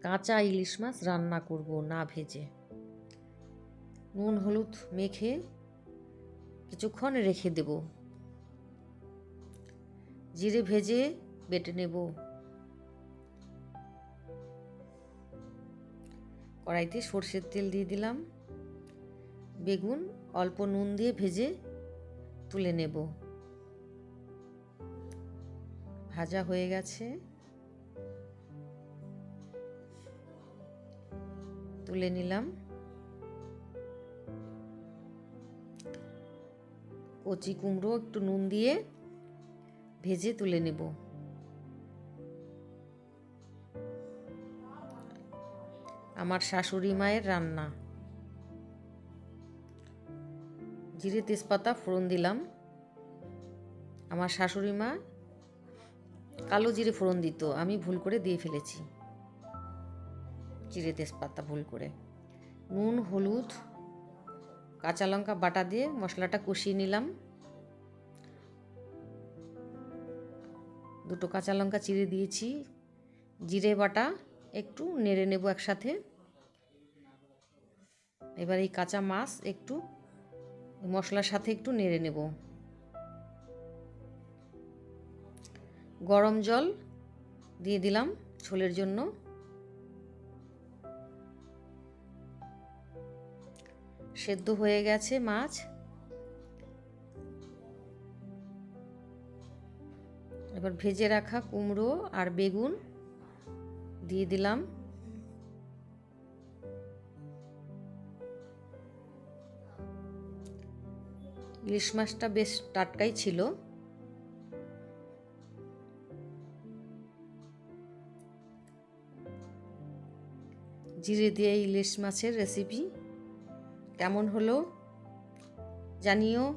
কাঁচা ইলিশ মাছ রান্না করব না ভেজে। নুন, হলুদ মেখে কিছুক্ষণ রেখে দেব। জিরে ভেজে বেটে নেব। কড়াইতে সর্ষের তেল দিয়ে দিলাম। বেগুন অল্প নুন দিয়ে ভেজে তুলে নেব। ভাজা হয়ে গেছে। তুলে নিলাম। কচি কুমড়ো একটু নুন দিয়ে ভেজে তুলে নেব। আমার শাশুড়ি মায়ের রান্না। জিরে তেজপাতা ফোড়ন দিলাম। আমার শাশুড়ি মা কালো জিরে ফোড়ন দিত, আমি ভুল করে দিয়ে ফেলেছি। জিরে তেজপাতা ভুল করে। নুন, হলুদ, কাঁচা লঙ্কা বাটা দিয়ে মশলাটা কষিয়ে নিলাম। দুটো কাঁচা লঙ্কা চিড়ে দিয়েছি। জিরে বাটা একটু নেড়ে নেব একসাথে। এবার এই কাঁচা মাছ একটু মশলার সাথে একটু নেড়ে নেব। গরম জল দিয়ে দিলাম ঝোলের জন্য। সেদ্ধ হয়ে গেছে মাছ। এবার ভেজে রাখা কুমড়ো আর বেগুন দিয়ে দিলাম। ইলিশ মাছটা বেশ টাটকাই ছিল। জিরে দিয়ে ইলিশ মাছের রেসিপি কেমন হলো? জানিও।